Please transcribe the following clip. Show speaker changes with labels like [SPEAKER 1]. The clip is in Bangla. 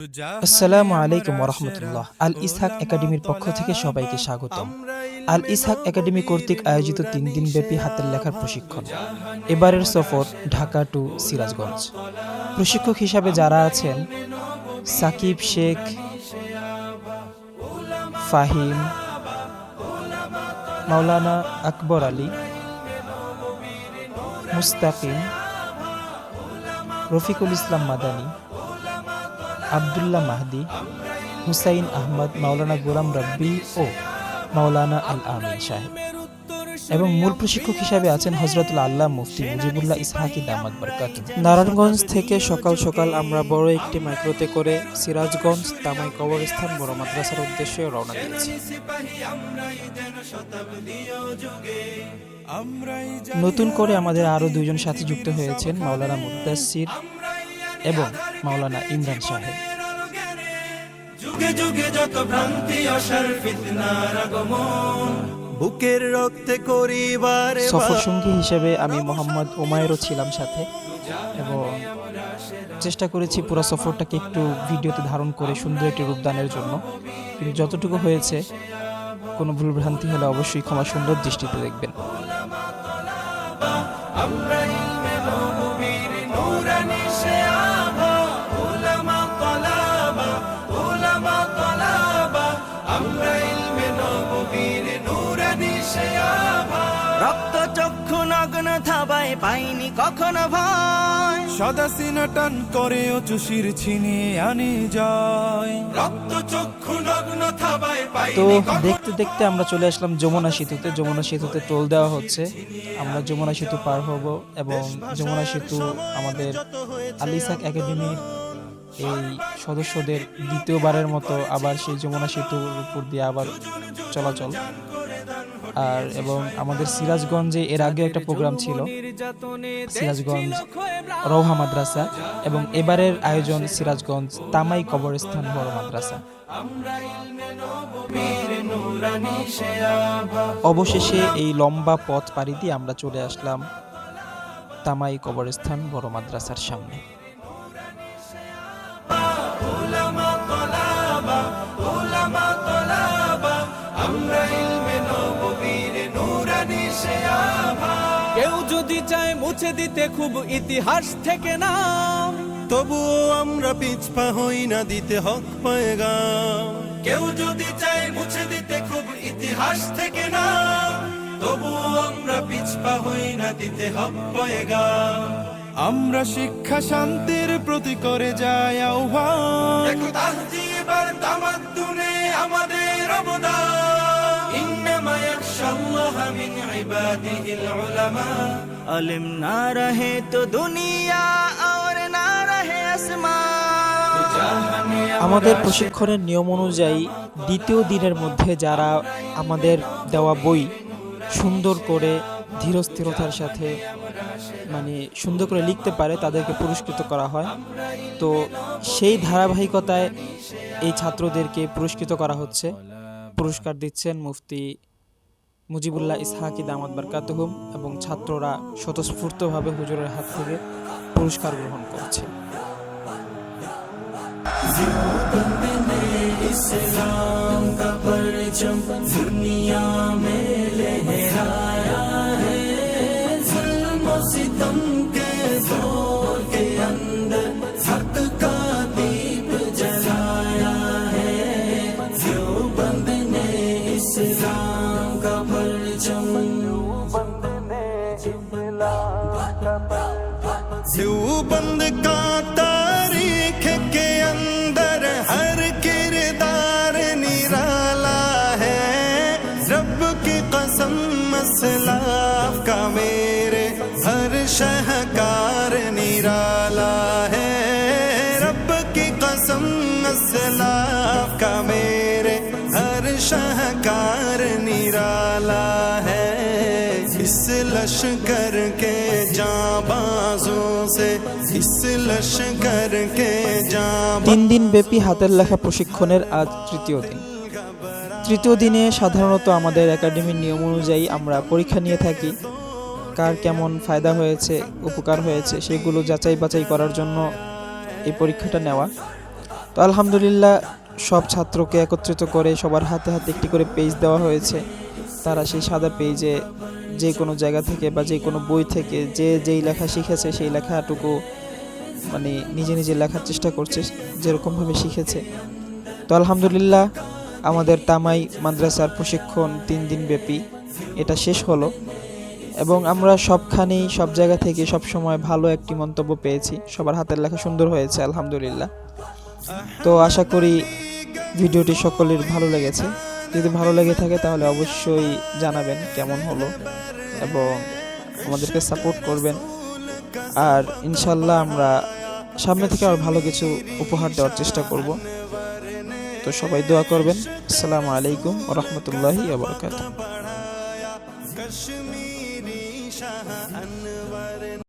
[SPEAKER 1] আসসালামু আলাইকুম আল ইসহাক একাডেমির পক্ষ থেকে সবাইকে স্বাগতম। আল ইসহাক একাডেমি কর্তৃক আয়োজিত তিন হাতের লেখার প্রশিক্ষণ। এবারের সফর ঢাকা টু সিরাজগঞ্জ। প্রশিক্ষক হিসাবে যারা আছেন, সাকিব শেখ, ফাহিম, মাওলানা আকবর আলী, মুস্তাকিম, রফিকুল ইসলাম মাদানী আবদুল্লাহ মাহদি হুসাইন আহমদ মাওলানা গোলাম রব্বি ও মাওলানা আল আমিন সাহেব। এবং মূল প্রশিক্ষক হিসাবে আছেন হজরতুল আল্লাহ মুফতি মুজিবুল্লাহ ইসহাকি দামাত বরকাত। নারায়ণগঞ্জ থেকে সকাল সকাল আমরা বড় একটি মাইক্রোতে করে সিরাজগঞ্জ তামাই কবরস্থান বড় মাদ্রাসার উদ্দেশ্যে রওনা দিয়েছি। নতুন করে আমাদের আরও দুজন সাথী যুক্ত হয়েছেন মাওলানা মুদাসির এবং মাওলানা ইমরান সাহেব।
[SPEAKER 2] যুগে যুগে যত ভ্রান্তি অসার ফিতনার আগমন। বুকের রক্তে করিবারে
[SPEAKER 1] সফর সঙ্গী হিসেবে আমি মোহাম্মদ ওমায়েরও ছিলাম সাথে এবং চেষ্টা করেছি পুরো সফরটাকে একটু ভিডিওতে ধারণ করে সুন্দর একটি রূপদানের জন্য। কিন্তু যতটুকু হয়েছে কোনো ভুলভ্রান্তি হলে অবশ্যই ক্ষমা সুন্দর দৃষ্টিতে দেখবেন।
[SPEAKER 2] রক্ত চক্ষু নগ্ন থাবায় পাইনি কখনো ভয়।
[SPEAKER 3] সদা সিনা টান করে ও চুষির ছিনিয়ে আনি যায়
[SPEAKER 2] রক্ত চক্ষু নগ্ন থাবায়
[SPEAKER 1] তো দেখতে দেখতে আমরা চলে আসলাম যমুনা সেতুতে। যমুনা সেতুতে টোল দেওয়া হচ্ছে। আমরা যমুনা সেতু পার হব এবং যমুনা সেতু আমাদের আলিসাক একাডেমির এই সদস্যদের দ্বিতীয়বারের মতো আবার সেই যমুনা সেতুর উপর দিয়ে আবার চলাচল। আর এবং আমাদের সিরাজগঞ্জে এর আগে একটা প্রোগ্রাম ছিল, সিরাজগঞ্জ রৌহা মাদ্রাসা এবং এবারের আয়োজন সিরাজগঞ্জ তামাই কবরস্থান বড় মাদ্রাসা। অবশেষে এই লম্বা পথ পাড়ি দিয়ে আমরা চলে আসলাম তামাই কবরস্থান বড় মাদ্রাসার সামনে।
[SPEAKER 4] কেউ যদি চায় মুছে দিতে খুব ইতিহাস থেকে নাম।
[SPEAKER 2] তবুও আমরা পিছপা হই না দিতে হক পায়গাম কেউ যদি চায় মুছে দিতে খুব ইতিহাস থেকে না তবুও আমরা পিছপা হই না দিতে হক
[SPEAKER 3] আমরা শিক্ষা শান্তির প্রতি করে যাই আহ্বান।
[SPEAKER 2] আমাদের অবদান।
[SPEAKER 4] الله من عباده العلماء. علم تو اور
[SPEAKER 1] আমাদের প্রশিক্ষণের নিয়ম অনুযায়ী দ্বিতীয় দিনের মধ্যে যারা আমাদের দেওয়া বই সুন্দর করে ধীরস্থিরতার সাথে মানে সুন্দর করে লিখতে পারে তাদেরকে পুরস্কৃত করা হয়। তো সেই ধারাবাহিকতায় এই ছাত্রদেরকে পুরস্কৃত করা হচ্ছে। পুরস্কার দিচ্ছেন মুফতি মুজিবুল্লাহ ইসহাকি দামাত বারকাতুহুম এবং ছাত্ররা স্বতঃস্ফূর্তভাবে হুজুরের হাত থেকে পুরস্কার গ্রহণ করছে
[SPEAKER 2] देवबंद का तारीख के अंदर हर किरदार निराला है। रब की कसम मसलाफ का मेरे हर शहकार निराला है। रब की कसम मसलाफ का मेरे निराला है इस लश्कर के जाबाजों से इस लश्कर के जाबाज
[SPEAKER 1] তিন দিন ব্যাপী হাতের লেখা প্রশিক্ষণের আজ তৃতীয় দিন তৃতীয় দিনে সাধারণত আমাদের একাডেমির নিয়ম অনুযায়ী আমরা পরীক্ষা নিয়ে থাকি কার কেমন ফায়দা হয়েছে উপকার হয়েছে সেগুলো যাচাই বাছাই করার জন্য এই পরীক্ষাটা নেওয়া তো আলহামদুলিল্লাহ সব ছাত্রকে একত্রিত করে সবার হাতে হাতে একটি করে পেজ দেওয়া হয়েছে। তারা সেই সাদা পেজে যে কোনো জায়গা থেকে বা যে কোনো বই থেকে যে যেই লেখা শিখেছে সেই লেখাটুকু মানে নিজে নিজে লেখার চেষ্টা করছে যেরকমভাবে শিখেছে। তো আলহামদুলিল্লাহ, আমাদের তামাই মাদ্রাসার প্রশিক্ষণ তিন দিন ব্যাপী। এটা শেষ হলো এবং আমরা সবখানেই সব জায়গা থেকে সব সময় ভালো একটি মন্তব্য পেয়েছি। সবার হাতের লেখা সুন্দর হয়েছে, আলহামদুলিল্লাহ। তো আশা করি ভিডিওটি সকলের ভালো লেগেছে। যদি ভালো লেগে থাকে তাহলে অবশ্যই জানাবেন কেমন হলো এবং আমাদেরকে সাপোর্ট করবেন। আর ইনশাল্লাহ আমরা সামনে থেকে আর ভালো কিছু উপহার দেওয়ার চেষ্টা করব। তো সবাই দোয়া করবেন। আসসালামু আলাইকুম রহমতুল্লাহি আবরকাত